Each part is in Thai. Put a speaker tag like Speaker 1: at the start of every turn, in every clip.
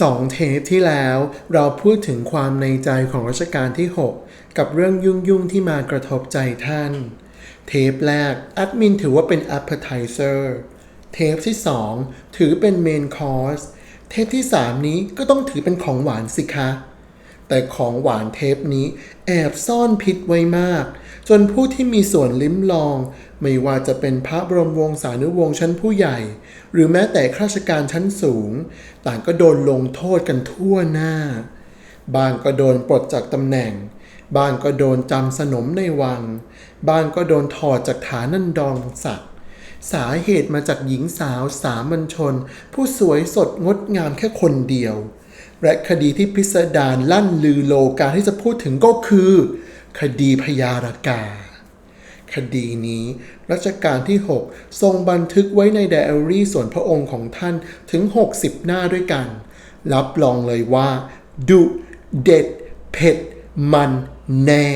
Speaker 1: สองเทปที่แล้วเราพูดถึงความในใจของรัชกาลที่ 6 กับเรื่องยุ่งๆที่มากระทบใจท่าน เทปแรกแอดมินถือว่าเป็น appetizer เทปที่ 2 ถือเป็น main course เทปที่ 3 นี้ก็ต้องถือเป็นของหวานสิคะ แต่ของหวานเทปนี้แอบซ่อนพิษไว้มาก จนผู้ที่มีส่วนลิ้มลอง ไม่ว่าจะเป็นพระบรมวงศานุวงศ์ชั้นผู้ใหญ่ หรือแม้แต่ข้าราชการชั้นสูง ต่างก็โดนลงโทษกันทั่วหน้า บางก็โดนปลดจากตำแหน่ง บางก็โดนจำสนมในวัง บางก็โดนถอดจากฐานันดรศักดิ์สาเหตุมาจากหญิงสาวสามัญชน ผู้สวยสดงดงามแค่คนเดียว และคดีที่พิสดารลั่นลือโลกาที่จะพูดถึงก็คือ คดีพยารากา คดีนี้รัชกาลที่ 6 ทรงบันทึกไว้ในไดอารี่ส่วนพระองค์ของท่านถึง 60 หน้าด้วยกัน รับรองเลยว่าดุเด็ด เผ็ด มันแน่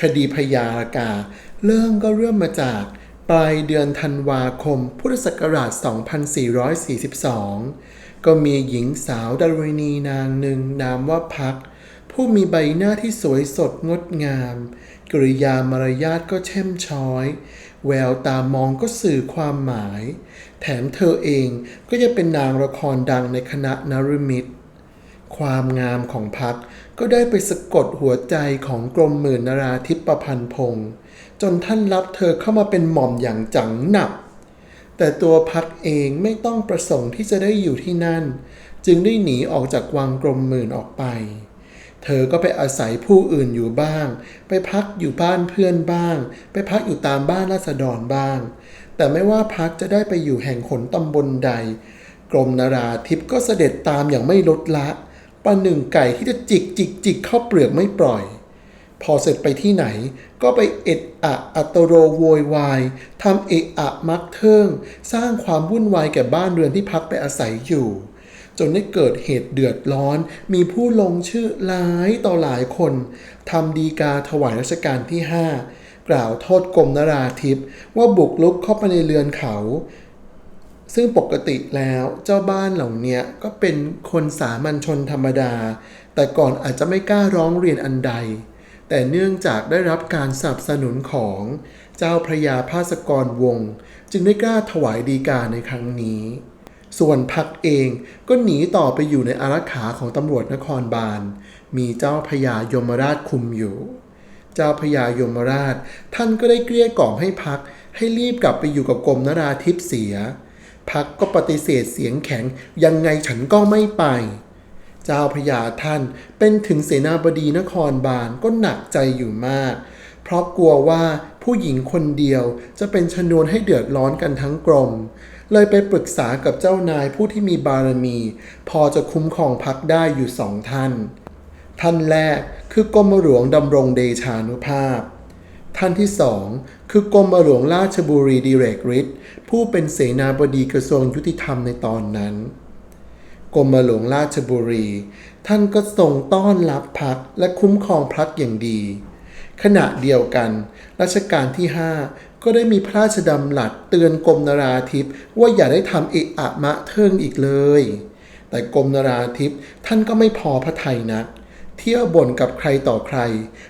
Speaker 1: คดีพยารากา เริ่มก็เริ่มมาจากปลายเดือนธันวาคม พุทธศักราช 2442 ก็มีหญิงสาวดารณีนางหนึ่งนามว่าพัก ผู้มีใบหน้าที่สวยสดงดงาม กริยามารยาทก็แช่มช้อย แววตามองก็สื่อความหมาย แถมเธอเองก็จะเป็นนางละครดังในคณะนารมิตร ความงามของพักก็ได้ไปสะกดหัวใจของกรมหมื่นนราธิปประพันธ์พงศ์จนท่านรับเธอเข้ามาเป็นหม่อมอย่างจังหนับ แต่ตัวพักเองไม่ต้องประสงค์ที่จะได้อยู่ที่นั่น จึงได้หนีออกจากวังกรมหมื่นออกไป เธอก็ไปอาศัยผู้อื่นอยู่บ้าง ไปพักอยู่บ้านเพื่อนบ้าง ไปพักอยู่ตามบ้านราษฎรบ้าง แต่ไม่ว่าพักจะได้ไปอยู่แห่งขนตำบลใด กรมนาราธิปก็เสด็จตามอย่างไม่ลดละประหนึ่งไก่ที่จะจิกจิกจิกเข้าเปลือกไม่ปล่อย พอเสร็จไปที่ไหนก็ไปเอ็ดอะอัตโรโวยวายทำเอะอะมักเทิง สร้างความวุ่นวายแก่บ้านเรือนที่พักไปอาศัยอยู่ จนได้เกิดเหตุเดือดร้อน มีผู้ลงชื่อหลายต่อหลายคนทำดีกาถวายรัชกาลที่ 5 กล่าวโทษกรมนราธิปว่าบุกลุกเข้าไปในเรือนเขา ซึ่งปกติแล้วเจ้าบ้านเหล่านี้ก็เป็นคนสามัญชนธรรมดา แต่ก่อนอาจจะไม่กล้าร้องเรียนอันใด แต่เนื่องจากได้รับการสนับสนุนของเจ้าพระยาภาสกรวง จึงได้กล้าถวายดีกาในครั้งนี้ ส่วนพักเองก็หนีต่อไปอยู่ในอารักขาของตำรวจนครบาล มีเจ้าพระยายมราชคุมอยู่ เจ้าพระยายมราช ท่านก็ได้เกลี้ยกล่อมให้พักให้รีบกลับไปอยู่กับกรมนราธิปเสีย พักก็ปฏิเสธเสียงแข็งยังไงฉันก็ไม่ไป เจ้าพระยาท่านเป็นถึงเสนาบดีนครบาลก็หนักใจอยู่มาก เพราะกลัวว่าผู้หญิงคนเดียวจะเป็นชนวนให้เดือดร้อนกันทั้งกรม เลยไปปรึกษากับเจ้านายผู้ที่มีบารมี พอจะคุ้มครองพักได้อยู่สองท่าน ท่านแรกคือกรมหลวงดำรงเดชานุภาพ ท่านที่สองคือกรมหลวงราชบุรีดิเรกฤทธิ์ผู้เป็นเสนาบดีกระทรวงยุติธรรมในตอนนั้นกรมหลวงราชบุรี ท่านก็ทรงต้อนรับพักและคุ้มครองพักอย่างดี ขณะเดียวกัน รัชกาลที่ 5 ก็ได้มีพระราชดำรัสเตือนกรมนราธิปว่าอย่าได้ทำเอะอะมะเทิงอีกเลย แต่กรมนราธิปท่านก็ไม่พอพระทัยนักเที่ยวบ่นกับใครต่อใคร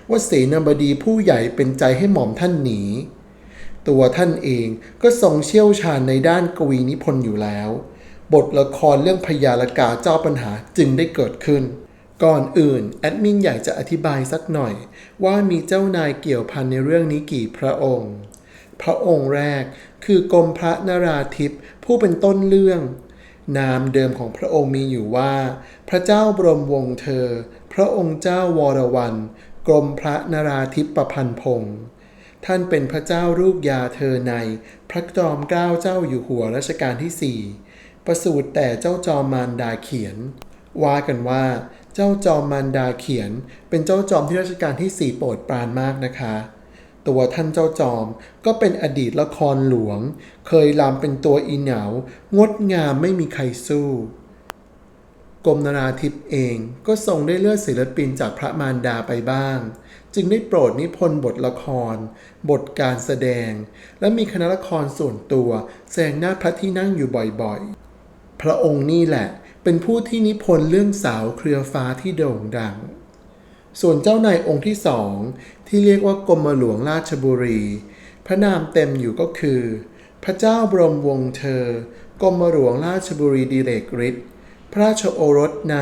Speaker 1: ว่าเสนาบดีผู้ใหญ่เป็นใจให้หม่อมท่านหนี ตัวท่านเองก็ทรงเชี่ยวชาญในด้านกวีนิพนธ์อยู่แล้ว บทละครเรื่องพยาลกาเจ้าปัญหาจึงได้เกิดขึ้น ก่อนอื่นแอดมินอยากจะอธิบายสักหน่อย ว่ามีเจ้านายเกี่ยวพันในเรื่องนี้กี่พระองค์ พระองค์แรกคือกรมพระนราธิปผู้เป็นต้นเรื่อง นามเดิมของพระองค์มีอยู่ว่า พระเจ้าบรมวงศ์เธอ พระองค์เจ้าวรวัน กรมพระนราธิปประพันธ์พงศ์ท่านเป็นพระเจ้ารูปยาเธอใน พระจอมเกล้าเจ้าอยู่หัวรัชกาลที่สี่ประสูติแต่เจ้าจอมมารดาเขียน ว่ากันว่า เจ้าจอมมารดาเขียน เป็นเจ้าจอมที่รัชกาลที่สีโปรดปรานมากนะคะ ตัวท่านเจ้าจอมก็เป็นอดีตละครหลวง เคยรำเป็นตัวอีเหนางดงามไม่มีใครสู้กรมนราธิปเองก็ทรงได้เลือกศิลปินจากพระมารดาไปบ้าง จึงได้โปรดนิพนธ์บทละคร บทการแสดง และมีคณะละครส่วนตัวแสดงหน้าพระที่นั่งอยู่บ่อยๆ พระองค์นี่แหละ เป็นผู้ที่นิพนธ์เรื่องสาวเครือฟ้าที่โด่งดัง ส่วนเจ้านายองค์ที่สองที่เรียกว่ากรมหลวงราชบุรี พระนามเต็มอยู่ก็คือ พระเจ้าบรมวงศ์เธอกรมหลวงราชบุรีดิเรกฤทธิ์พระราชโอรสใน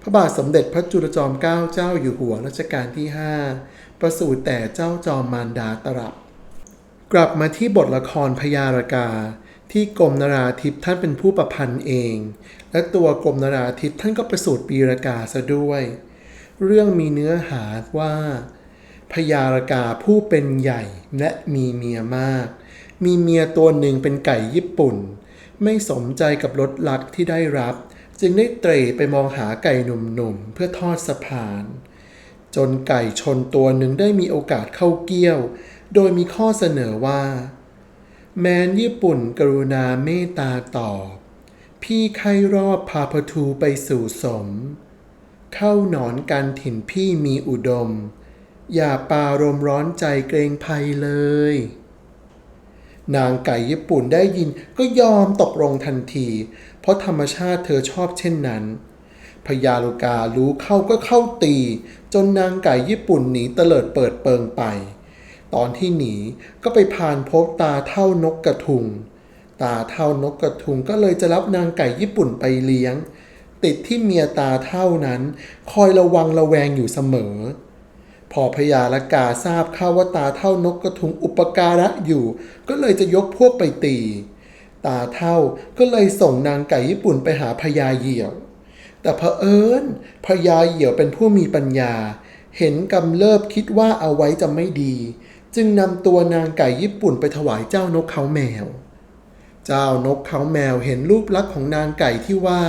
Speaker 1: พระบาทสมเด็จพระจุลจอมเกล้าเจ้าอยู่หัวรัชกาลที่ 5 ประสูติแต่เจ้าจอมมารดาตรับ กลับมาที่บทละครพญารกา ที่กรมนราธิปท่านเป็นผู้ประพันธ์เอง และตัวกรมนราธิปท่านก็ประสูติปีรากาซะด้วย เรื่องมีเนื้อหาว่าพญารากาผู้เป็นใหญ่และมีเมียมาก มีเมียตัวหนึ่งเป็นไก่ญี่ปุ่น ไม่สมใจกับรถลักที่ได้รับ จึงได้เตร่ไปมองหาไก่หนุ่มๆ เพื่อทอดสะพาน จนไก่ชนตัวหนึ่งได้มีโอกาสเข้าเกี้ยว โดยมีข้อเสนอว่า แมนญี่ปุ่นกรุณาเมตตาตอบ พี่ไข้รอบพาพทูไปสู่สม เข้าหนอนกันถิ่นพี่มีอุดม อย่าปารมร้อนใจเกรงภัยเลย นางไก่ญี่ปุ่นได้ยินก็ยอมตกลงทันที เพราะธรรมชาติเธอชอบเช่นนั้นพญาลูการู้เข้าก็เข้าตี จนนางไก่ญี่ปุ่นหนีเตลิดเปิดเปิงไป ตอนที่หนีก็ไปผ่านพบตาเท่านกกระทุง ตาเท่านกกระทุงก็เลยจะรับนางไก่ญี่ปุ่นไปเลี้ยง ติดที่เมียตาเท่านั้น คอยระวังระแวงอยู่เสมอ พอพญาละกาทราบข้าว่าตาเท่านกกระทุงอุปการะอยู่ ก็เลยจะยกพวกไปตี ตาเท่าก็เลยส่งนางไก่ญี่ปุ่นไปหาพญาเหยี่ยว แต่เผอิญพญาเหยี่ยวเป็นผู้มีปัญญาเห็นกำเริบคิดว่าเอาไว้จะไม่ดี จึงนำตัวนางไก่ญี่ปุ่นไปถวายเจ้านกเขาแมว เจ้านกเขาแมวเห็นรูปลักษณ์ของนางไก่ที่ว่า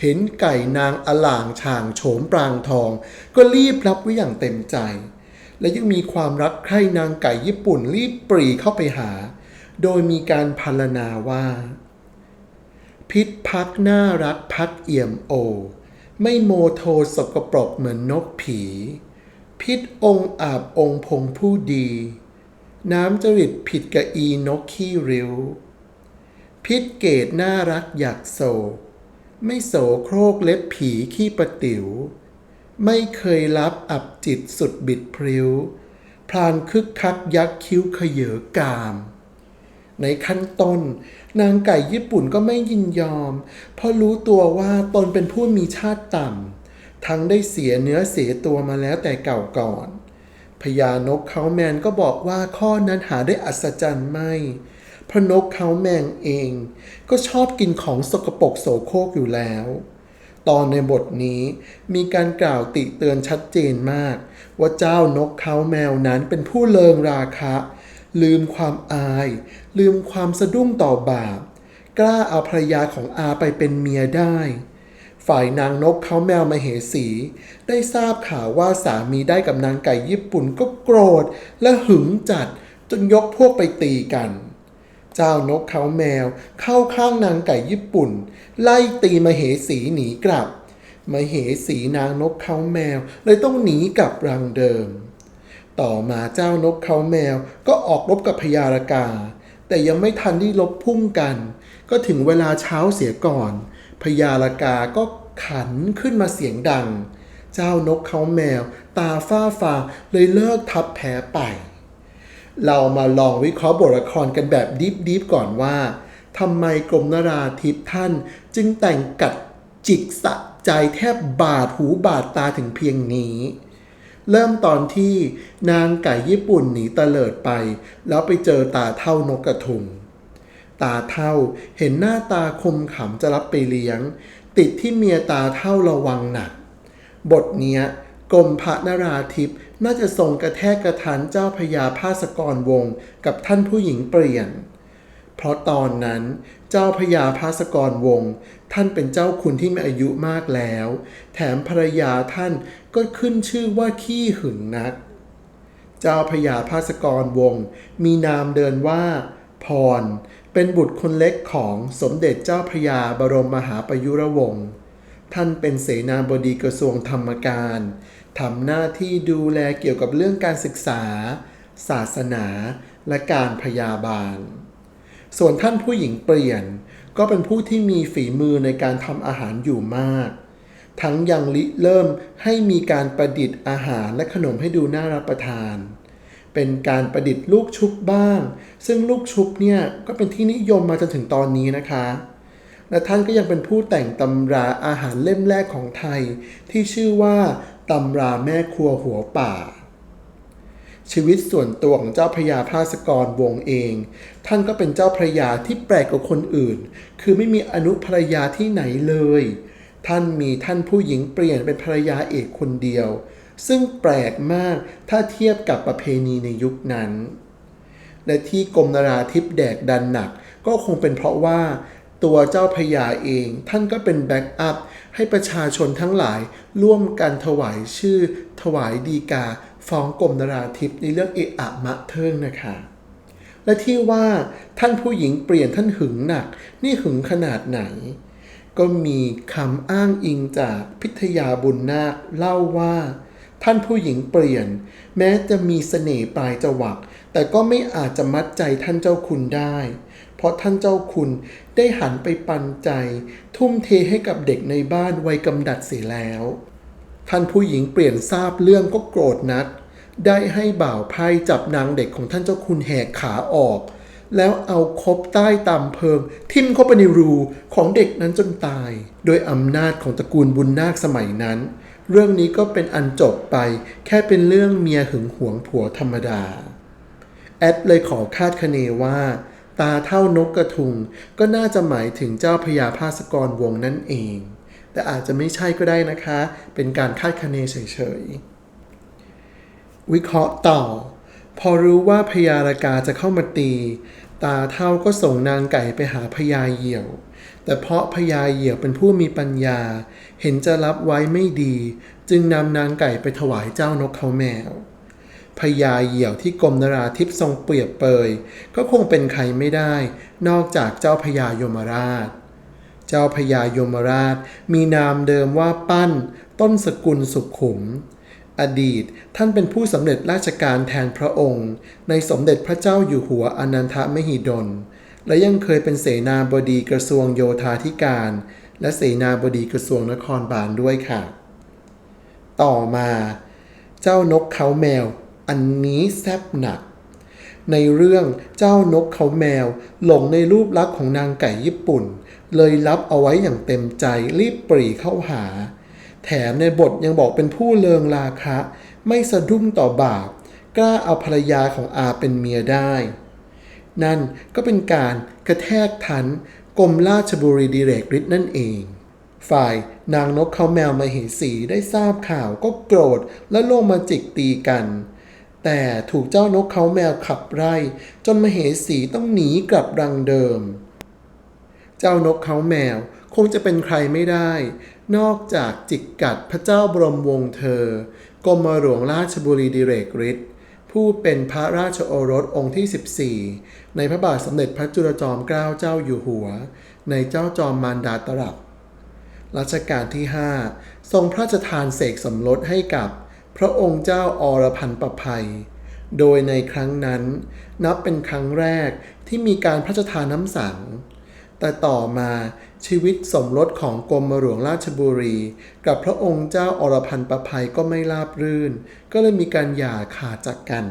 Speaker 1: เห็นไก่นางอล่างช่างโฉมปรางทอง ก็รีบรับไว้อย่างเต็มใจ และยังมีความรักใคร่นางไก่ญี่ปุ่นรีบปรีเข้าไปหา โดยมีการพรรณนาว่า พิษพักน่ารักพักเอี่ยมโอ ไม่โมโทสกปรกเหมือนนกผี พิษองอาบองพงผู้ดี น้ำจริตผิดกะอีนกขี้ริ้ว พิษเกตน่ารักอยากโศก ไม่โสโครกเล็บผีขี้ประติ๋ว ไม่เคยรับอับจิตสุดบิดพริ้วพรานคึกคักยักคิ้วเขยอกาม ในขั้นต้น นางไก่ญี่ปุ่นก็ไม่ยินยอม เพราะรู้ตัวว่าตนเป็นผู้มีชาติต่ำ ทั้งได้เสียเนื้อเสียตัวมาแล้วแต่เก่าก่อน พญานกเขาแมนก็บอกว่าข้อนั้นหาได้อัศจรรย์ไม่ เพราะนกเขาแมงเอง ก็ชอบกินของสกปรกโสโครกอยู่แล้ว ตอนในบทนี้มีการกล่าวติเตือนชัดเจนมาก ว่าเจ้านกเขาแมวนั้นเป็นผู้เลิงราคะ ลืมความอาย ลืมความสะดุ้งต่อบาป กล้าเอาภรรยาของอาไปเป็นเมียได้ ฝ่ายนางนกเขาแมวมาเหสี ได้ทราบข่าวว่าสามีได้กับนางไก่ญี่ปุ่นก็โกรธและหึงจัดจนยกพวกไปตีกัน เจ้านกเขาแมวเข้าข้างนางไก่ญี่ปุ่น ไล่ตีมาเหสีหนีกลับมาเหสีนางนกเขาแมวเลยต้องหนีกลับรังเดิม ต่อมาเจ้านกเขาแมวก็ออกรบกับพญารากา แต่ยังไม่ทันที่ลบพุ่งกัน ก็ถึงเวลาเช้าเสียก่อน พญารากาก็ขันขึ้นมาเสียงดัง เจ้านกเขาแมว ตาฝ้าฟางเลยเลิกทับแพ้ไป เรามาลองวิเคราะห์บทละครกันแบบดิฟดิฟก่อนว่าทำไมกรมนราธิปท่านจึงแต่งกัดจิกสะใจแทบบาดหูบาดตาถึงเพียงนี้ เริ่มตอนที่นางไก่ญี่ปุ่นหนีตะเลิดไป แล้วไปเจอตาเท่านกกระทุง ตาเท่า เห็นหน้าตาคมขำจะรับไปเลี้ยง ติดที่เมียตาเท่าระวังหนัก บทเนี้ยกรมพระนราธิปน่าจะทรงกระแทกกระทันเจ้าพญาภาสกรวงศ์กับท่านผู้หญิงเปลี่ยน เพราะตอนนั้นเจ้าพญาภาสกรวงศ์ท่านเป็นเจ้าคุณที่มีอายุมากแล้ว แถมภรรยาท่านก็ขึ้นชื่อว่าขี้หึงนัก เจ้าพญาภาสกรวงศ์มีนามเดินว่า พร เป็นบุตรคนเล็กของสมเด็จเจ้าพญาบรมมหาประยุรวงศ์ท่านเป็นเสนาบดีกระทรวงธรรมการทำหน้าที่ดูแลเกี่ยวกับเรื่องการศึกษา ศาสนาและการพยาบาล ส่วนท่านผู้หญิงเปลี่ยนก็เป็นผู้ที่มีฝีมือในการทำอาหารอยู่มาก ทั้งยังริเริ่มให้มีการประดิษฐ์อาหารและขนมให้ดูน่ารับประทาน เป็นการประดิษฐ์ลูกชุบบ้าง ซึ่งลูกชุบเนี่ยก็เป็นที่นิยมมาจนถึงตอนนี้นะคะ และท่านก็ยังเป็นผู้แต่งตำราอาหารเล่มแรกของไทย ที่ชื่อว่าตำราแม่ครัวหัวป่า ชีวิตส่วนตัวของเจ้าพระยาภาสกรวงเอง ท่านก็เป็นเจ้าพระยาที่แปลกกว่าคนอื่น คือไม่มีอนุภรรยาที่ไหนเลย ท่านมีท่านผู้หญิงเปลี่ยนเป็นภรรยาเอกคนเดียว ซึ่งแปลกมากถ้าเทียบกับประเพณีในยุคนั้น และที่กรมนราธิปแดกดันหนัก ก็คงเป็นเพราะว่าตัวเจ้าพระยาเองท่านก็เป็นแบ็กอัพให้ประชาชนทั้งหลายร่วมกันถวายชื่อ ถวายดีกา ฟ้องกรมนราธิปในเรื่องเอะอะมะเทิงนะคะ และที่ว่าท่านผู้หญิงเปลี่ยนท่านหึงหนัก นี่หึงขนาดไหน ก็มีคำอ้างอิงจากพิทยาบุญนาคเล่าว่า ท่านผู้หญิงเปลี่ยน แม้จะมีเสน่ห์ปลายจวัก แต่ก็ไม่อาจจะมัดใจท่านเจ้าคุณได้ เพราะท่านเจ้าคุณได้หันไปปันใจ ทุ่มเทให้กับเด็กในบ้านวัยกำดัดเสียแล้ว ท่านผู้หญิงเปลี่ยนทราบเรื่องก็โกรธนัก ได้ให้บ่าวไพ่จับนางเด็กของท่านเจ้าคุณแหกขาออก แล้วเอาคบใต้ตามเพิง ทิ่มเข้าไปในรูของเด็กนั้นจนตาย โดยอำนาจของตระกูลบุญนาคสมัยนั้น เรื่องนี้ก็เป็นอันจบไป แค่เป็นเรื่องเมียหึงหวงผัวธรรมดา แอดเลยขอคาดคะเนว่า ตาเท่านกกระทุง ก็น่าจะหมายถึงเจ้าพญาภาสกรวงนั่นเอง แต่อาจจะไม่ใช่ก็ได้นะคะ เป็นการคาดคะเนเฉยๆ วิเคราะห์ต่อ พอรู้ว่าพญารากาจะเข้ามาตี ตาเท่าก็ส่งนางไก่ไปหาพญาเหยี่ยว แต่เพราะพญาเหยี่ยวเป็นผู้มีปัญญา เห็นจะรับไว้ไม่ดี จึงนำนางไก่ไปถวายเจ้านกเขาแมวพญาเหยี่ยวที่กรมนราธิปทรงเปรียบเปย ก็คงเป็นใครไม่ได้ นอกจากเจ้าพญายมราช เจ้าพญายมราชมีนามเดิมว่าปั้น ต้นสกุลสุขขุม อดีตท่านเป็นผู้สำเร็จราชการแทนพระองค์ ในสมเด็จพระเจ้าอยู่หัวอนันทมหิดล และยังเคยเป็นเสนาบดีกระทรวงโยธาธิการ และเสนาบดีกระทรวงนครบาลด้วยค่ะ ต่อมา เจ้านกเขาแมว อันนี้แซบหนัก ในเรื่องเจ้านกเขาแมว หลงในรูปลักษณ์ของนางไก่ญี่ปุ่น เลยรับเอาไว้อย่างเต็มใจรีบปรีเข้าหา แถมในบทยังบอกเป็นผู้เลิงราคะ ไม่สะดุ้งต่อบาปกล้าเอาภรรยาของอาเป็นเมียได้ นั่นก็เป็นการกระแทกทันกรมราชบุรีดิเรกฤทธิ์นั่นเอง ฝ่ายนางนกเขาแมวมาเหสีได้ทราบข่าวก็โกรธและลงมาจิกตีกัน แต่ถูกเจ้านกเขาแมวขับไล่จนมเหสีต้องหนีกลับรังเดิม เจ้านกเขาแมวคงจะเป็นใครไม่ได้ นอกจากจิกกัดพระเจ้าบรมวงศ์เธอกรมหลวงราชบุรีดิเรกฤทธิ์ ผู้เป็นพระราชโอรสองค์ที่ 14 ในพระบาทสมเด็จพระจุลจอมเกล้าเจ้าอยู่หัว ในเจ้าจอมมารดาตรับรัชกาลที่ 5 ทรงพระราชทานเสกสมรสให้กับพระองค์เจ้าอรพันธ์ประภัย โดยในครั้งนั้น นับเป็นครั้งแรกที่มีการพระราชทานน้ำสัง แต่ต่อมาชีวิตสมรสของกรมหลวงราชบุรี กับพระองค์เจ้าอรพันธ์ประภัยก็ไม่ราบรื่น ก็เลยมีการหย่าขาดจากกัน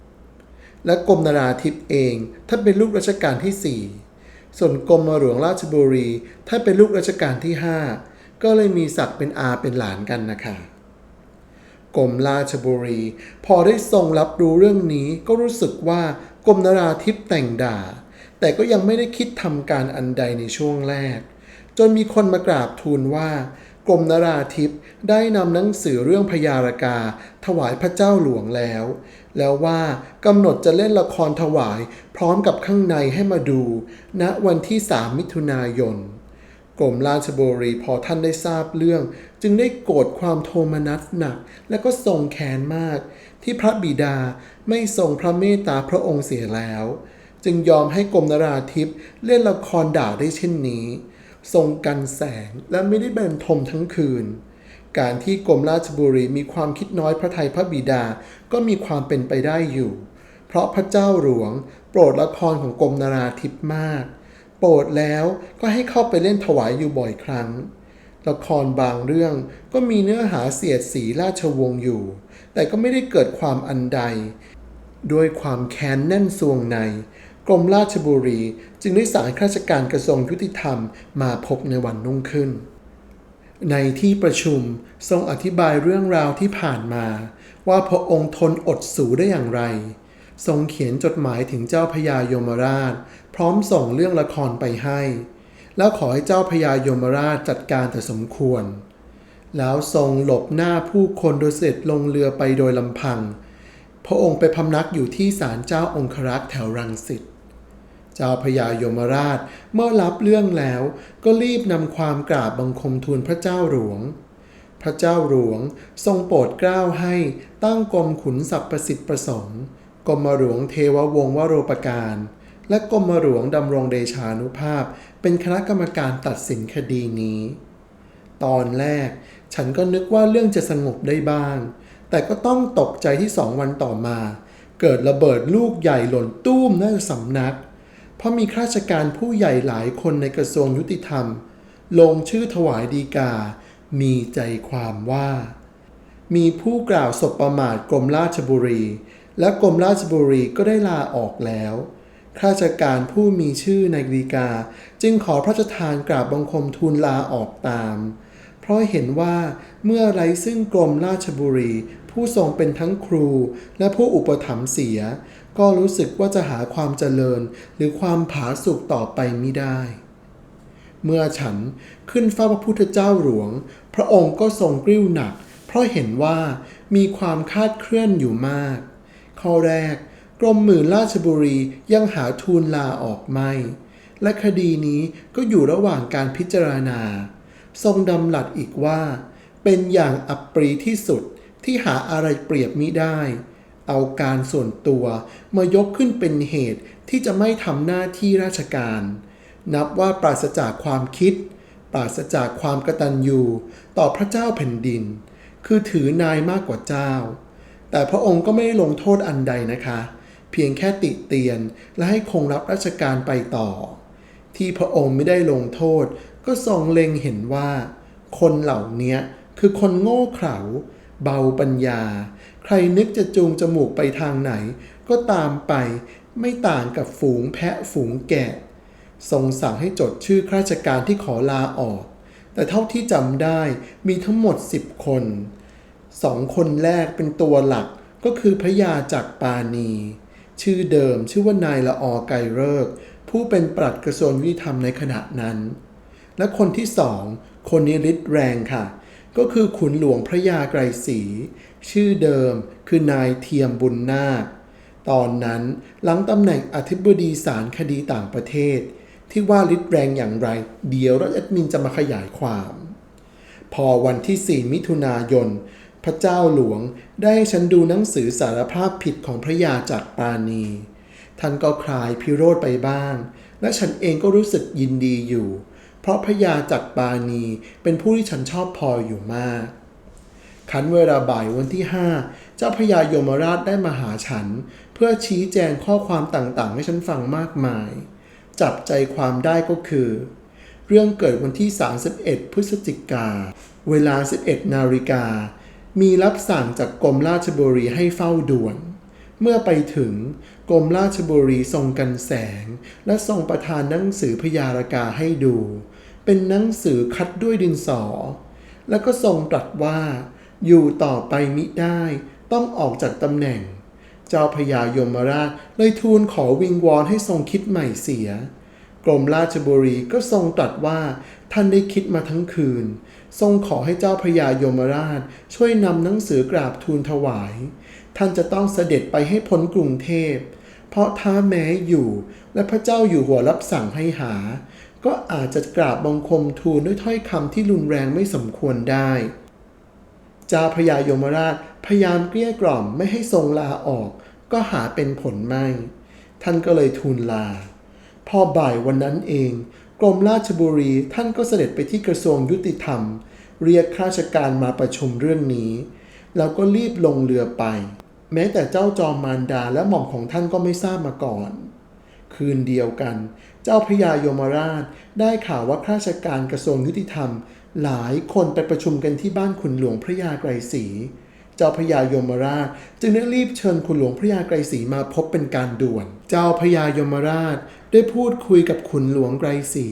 Speaker 1: และกรมนราธิปเองท่านเป็นลูกรัชกาลที่ 4 ส่วนกรมหลวงราชบุรีท่านเป็นลูกรัชกาลที่ 5 ก็เลยมีศักดิ์เป็นอาเป็นหลานกันนะคะกรมราชบุรี พอได้ทรงรับรู้เรื่องนี้ก็รู้สึกว่ากรมนราธิปแต่งด่า แต่ก็ยังไม่ได้คิดทำการอันใดในช่วงแรก จนมีคนมากราบทูลว่ากรมนราธิปได้นำหนังสือเรื่องพญารากา ถวายพระเจ้าหลวงแล้ว แล้วว่ากำหนดจะเล่นละครถวายพร้อมกับข้างในให้มาดูณวันที่ 3 มิถุนายนกรมราชบุรีพอท่านได้ทราบเรื่อง จึงได้โกรธความโทมนัสหนัก และก็ทรงแค้นมาก ที่พระบิดาไม่ทรงพระเมตตาพระองค์เสียแล้ว จึงยอมให้กรมนราธิปเล่นละครด่าได้เช่นนี้ ทรงกันแสงและไม่ได้เบนทมทั้งคืน การที่กรมราชบุรีมีความคิดน้อยพระไทยพระบิดาก็มีความเป็นไปได้อยู่ เพราะพระเจ้าหลวง โปรดละครของกรมนราธิปมาก โปรดแล้วก็ให้เข้าไปเล่นถวายอยู่บ่อยครั้งละครบางเรื่องก็มีเนื้อหาเสียดสีราชวงศ์อยู่ แต่ก็ไม่ได้เกิดความอันใด ด้วยความแค้นแน่นสวงใน กรมราชบุรี จึงได้สารข้าราชการกระทรวงยุติธรรมมาพบในวันรุ่งขึ้น ในที่ประชุมทรงอธิบายเรื่องราวที่ผ่านมา ว่าพระองค์ทนอดสูได้อย่างไร ทรงเขียนจดหมายถึงเจ้าพญายมราช พร้อมส่งเรื่องละครไปให้ แล้วขอให้เจ้าพญายมราชจัดการแต่สมควร แล้วทรงหลบหน้าผู้คนโดยเสด็จลงเรือไปโดยลำพังพระองค์ไปพำนักอยู่ที่ศาลเจ้าองครักษ์แถวรังสิต เจ้าพญายมราชเมื่อรับเรื่องแล้วก็รีบนำความกราบบังคมทูลพระเจ้าหลวง พระเจ้าหลวงทรงโปรดเกล้าให้ตั้งกรมขุนศัพประสิทธิ์ประสงค์กรมหลวงเทววงศ์วโรปการ และกรมหลวงดำรงเดชานุภาพ เป็นคณะกรรมการตัดสินคดีนี้ ตอนแรกฉันก็นึกว่าเรื่องจะสงบได้บ้าง แต่ก็ต้องตกใจที่สองวันต่อมา เกิดระเบิดลูกใหญ่หล่นตุ้มหน้าสำนัก เพราะมีข้าราชการผู้ใหญ่หลายคนในกระทรวงยุติธรรม ลงชื่อถวายดีกา มีใจความว่า มีผู้กล่าวสบประมาทกรมราชบุรี และกรมราชบุรีก็ได้ลาออกแล้วข้าราชการผู้มีชื่อในดีกา จึงขอพระราชทานกราบบังคมทูลลาออกตาม เพราะเห็นว่าเมื่อไรซึ่งกรมราชบุรี ผู้ทรงเป็นทั้งครูและผู้อุปถัมภ์เสีย ก็รู้สึกว่าจะหาความเจริญหรือความผาสุกต่อไปไม่ได้ เมื่อฉันขึ้นเฝ้าพระพุทธเจ้าหลวง พระองค์ก็ทรงกริ้วหนัก เพราะเห็นว่ามีความคาดเคลื่อนอยู่มาก ข้อแรก กรมหมื่นราชบุรียังหาทูลลาออกไม่ และคดีนี้ก็อยู่ระหว่างการพิจารณา ทรงดำหลัดอีกว่า เป็นอย่างอับปรีที่สุดที่หาอะไรเปรียบมิได้ เอาการส่วนตัว มายกขึ้นเป็นเหตุที่จะไม่ทำหน้าที่ราชการ นับว่าปราศจากความคิด ปราศจากความกตัญญูต่อพระเจ้าแผ่นดิน คือถือนายมากกว่าเจ้า แต่พระองค์ก็ไม่ได้ลงโทษอันใดนะคะ เพียงแค่ติเตียนและให้คงรับราชการไปต่อ ที่พระองค์ไม่ได้ลงโทษ ก็ทรงเล็งเห็นว่า คนเหล่านี้คือคนโง่เขลาเบาปัญญา ใครนึกจะจูงจมูกไปทางไหน ก็ตามไปไม่ต่างกับฝูงแพะฝูงแกะ ทรงสั่งให้จดชื่อข้าราชการที่ขอลาออก แต่เท่าที่จำได้มีทั้งหมด 10 คนสองคนแรกเป็นตัวหลักก็คือพระยาจักปานีชื่อเดิมชื่อว่านายละออไกรเลิก ผู้เป็นปลัดกระทรวงยุติธรรมในขณะนั้น และคนที่สองคนนี้ฤทธิ์แรงค่ะ ก็คือขุนหลวงพระยาไกรศรีชื่อเดิมคือนายเทียมบุญนาค ตอนนั้นหลังตำแหน่งอธิบดีศาลคดีต่างประเทศ ที่ว่าฤทธิ์แรงอย่างไร เดี๋ยวรัฐแอดมินจะมาขยายความ พอวันที่ 4 มิถุนายน พระเจ้าหลวงได้ฉันดูหนังสือสารภาพผิดของพระยาจากปานี ท่านก็คลายพิโรธไปบ้าง และฉันเองก็รู้สึกยินดีอยู่ ราะพระยาจากปานีเป็นผู้ที่ฉันชอบพออยู่มาก ขันเวลาบ่ายวันที่5เจ้าพระยายมราชได้มาหาฉัน เพื่อชี้แจงข้อความต่างๆ ให้ฉันฟังมากมาย จับใจความได้ก็คือ เรื่องเกิดวันที่ 31 พฤศจิกา เวลา 11 นาฬิกา มีรับสั่งจากกรมราชบุรีให้เฝ้าด่วนเมื่อไปถึงกรมราชบุรีทรงกันแสง และทรงประทานหนังสือพยารากาให้ดู เป็นหนังสือคัดด้วยดินสอ แล้วก็ทรงตรัสว่า อยู่ต่อไปมิได้ต้องออกจากตำแหน่ง เจ้าพญายมราชเลยทูลขอวิงวอนให้ทรงคิดใหม่เสีย กรมราชบุรีก็ทรงตรัสว่าท่านได้คิดมาทั้งคืน ทรงขอให้เจ้าพระยายมราชช่วยนำหนังสือกราบทูลถวาย ท่านจะต้องเสด็จไปให้พ้นกรุงเทพ เพราะท้าแม้อยู่และพระเจ้าอยู่หัวรับสั่งให้หา ก็อาจจะกราบบังคมทูลด้วยถ้อยคำที่รุนแรงไม่สมควรได้จ้าพระยายมราชพยายามเกลี้ยกล่อมไม่ให้ทรงลาออก ก็หาเป็นผลไม่ ท่านก็เลยทูลลา พอบ่ายวันนั้นเอง กรมราชบุรีท่านก็เสด็จไปที่กระทรวงยุติธรรม เรียกข้าราชการมาประชุมเรื่องนี้ แล้วก็รีบลงเรือไป แม้แต่เจ้าจอมมารดาและหม่อมของท่านก็ไม่ทราบมาก่อน คืนเดียวกัน เจ้าพระยายมราชได้ข่าวว่าข้าราชการกระทรวงยุติธรรม หลายคนไปประชุมกันที่บ้านขุนหลวงพระยาไกรศรีเจ้าพระยายมราช จึงได้รีบเชิญขุนหลวงพระยาไกรศรีมาพบเป็นการด่วน เจ้าพระยายมราชได้พูดคุยกับขุนหลวงไกรศรี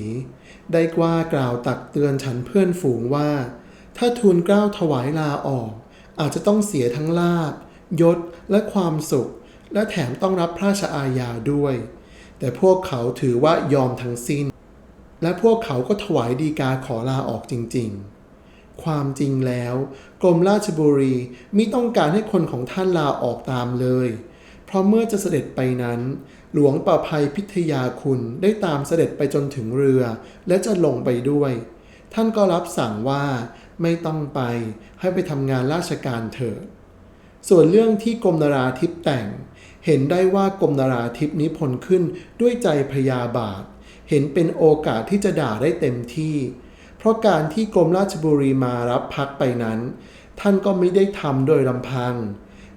Speaker 1: ได้กว่ากล่าวตักเตือนฉันเพื่อนฝูงว่า ถ้าทูลเกล้าถวายลาออก อาจจะต้องเสียทั้งลาบยศและความสุข และแถมต้องรับพระราชอาญาด้วย แต่พวกเขาถือว่ายอมทั้งสิ้น และพวกเขาก็ถวายดีกาขอลาออกจริง ๆ ความจริงแล้ว กรมราชบุรีมิต้องการให้คนของท่านลาออกตามเลย เพราะเมื่อจะเสด็จไปนั้น หลวงประภัยพิทยาคุณได้ตามเสด็จไปจนถึงเรือ และจะลงไปด้วย ท่านก็รับสั่งว่าไม่ต้องไปให้ไปทำงานราชการเถิดส่วนเรื่องที่กรมนราธิปแต่ง เห็นได้ว่ากรมนราธิปนี้ผลขึ้นด้วยใจพยาบาท เห็นเป็นโอกาสที่จะด่าได้เต็มที่ เพราะการที่กรมราชบุรีมารับพักไปนั้น ท่านก็ไม่ได้ทำโดยลำพัง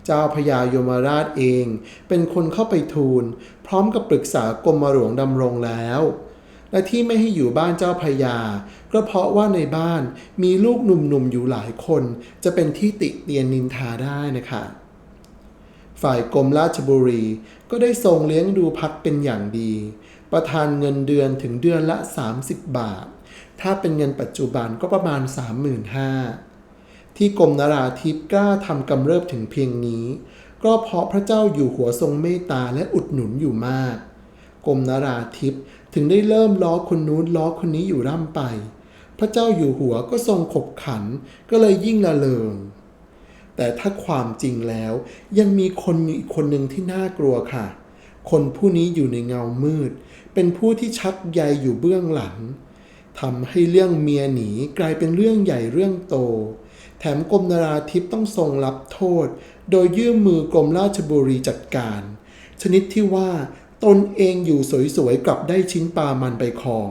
Speaker 1: เจ้าพญายมราชเอง เป็นคนเข้าไปทูล พร้อมกับปรึกษากรมหลวงดำรงแล้ว และที่ไม่ให้อยู่บ้านเจ้าพญา ก็เพราะว่าในบ้านมีลูกหนุ่มๆอยู่หลายคน จะเป็นที่ติเตียนนินทาได้นะคะ ฝ่ายกรมราชบุรี ก็ได้ทรงเลี้ยงดูพักเป็นอย่างดี ประทานเงินเดือนถึงเดือนละ 30 บาท ถ้าเป็นเงินปัจจุบันก็ประมาณ 35,000ที่กรมนราธิปกล้าทำกำเริบถึงเพียงนี้ ก็เพราะพระเจ้าอยู่หัวทรงเมตตาและอุดหนุนอยู่มาก กรมนราธิปถึงได้เริ่มล้อคนนู้นล้อคนนี้อยู่ร่ำไป พระเจ้าอยู่หัวก็ทรงขบขันก็เลยยิ่งละเริง แต่ถ้าความจริงแล้ว ยังมีคนอีกคนหนึ่งที่น่ากลัวค่ะ คนผู้นี้อยู่ในเงามืด เป็นผู้ที่ชักใยอยู่เบื้องหลังทำให้เรื่องเมียหนีกลายเป็นเรื่องใหญ่เรื่องโต แถมกรมนราธิปต้องทรงรับโทษ โดยยื่นมือกรมราชบุรีจัดการ ชนิดที่ว่าตนเองอยู่สวยๆกลับได้ชิ้นปลามันไปครอง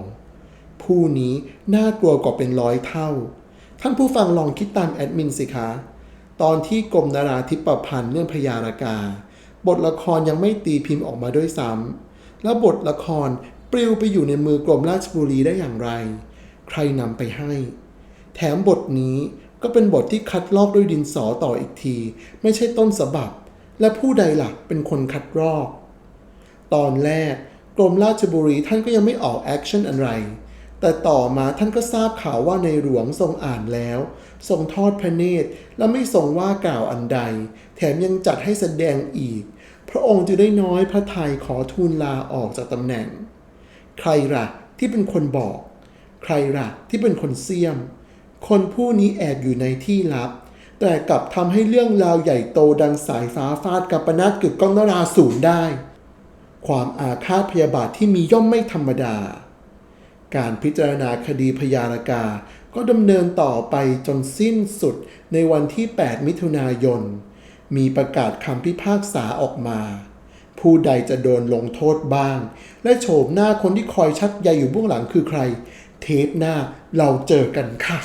Speaker 1: ผู้นี้น่ากลัวกว่าเป็นร้อยเท่า ท่านผู้ฟังลองคิดตามแอดมินสิคะ ตอนที่กรมนาราธิปประพันธ์เรื่องพญารากา บทละครยังไม่ตีพิมพ์ออกมาด้วยซ้ำแล้วบทละครปลิวไปอยู่ในมือกรมราชบุรีได้อย่างไร ใครนำไปให้ แถมบทนี้ก็เป็นบทที่คัดลอกด้วยดินสอต่ออีกที ไม่ใช่ต้นฉบับ และผู้ใดล่ะเป็นคนคัดลอก ตอนแรกกรมราชบุรีท่านก็ยังไม่ออกแอคชั่นอะไร แต่ต่อมาท่านก็ทราบข่าวว่าในหลวงทรงอ่านแล้ว ทรงทอดพระเนตรและไม่ทรงว่ากล่าวอันใด แถมยังจัดให้แสดงอีก พระองค์จะได้น้อยพระทัยขอทูลลาออกจากตำแหน่ง ใครล่ะที่เป็นคนบอก ใครล่ะที่เป็นคนเสี่ยม คนผู้นี้แอบอยู่ในที่ลับ แต่กลับทำให้เรื่องราวใหญ่โตดังสายฟ้าฟาดกับปนาตกึกก้องนราสูญได้ ความอาฆาตพยาบาทที่มีย่อมไม่ธรรมดาการพิจารณาคดีพยารากา ก็ดำเนินต่อไปจนสิ้นสุดในวันที่ 8 มิถุนายน มีประกาศคำพิพากษาออกมา ผู้ใดจะโดนลงโทษบ้าง และโฉมหน้าคนที่คอยชักใยอยู่เบื้องหลังคือใคร เทปหน้าเราเจอกันค่ะ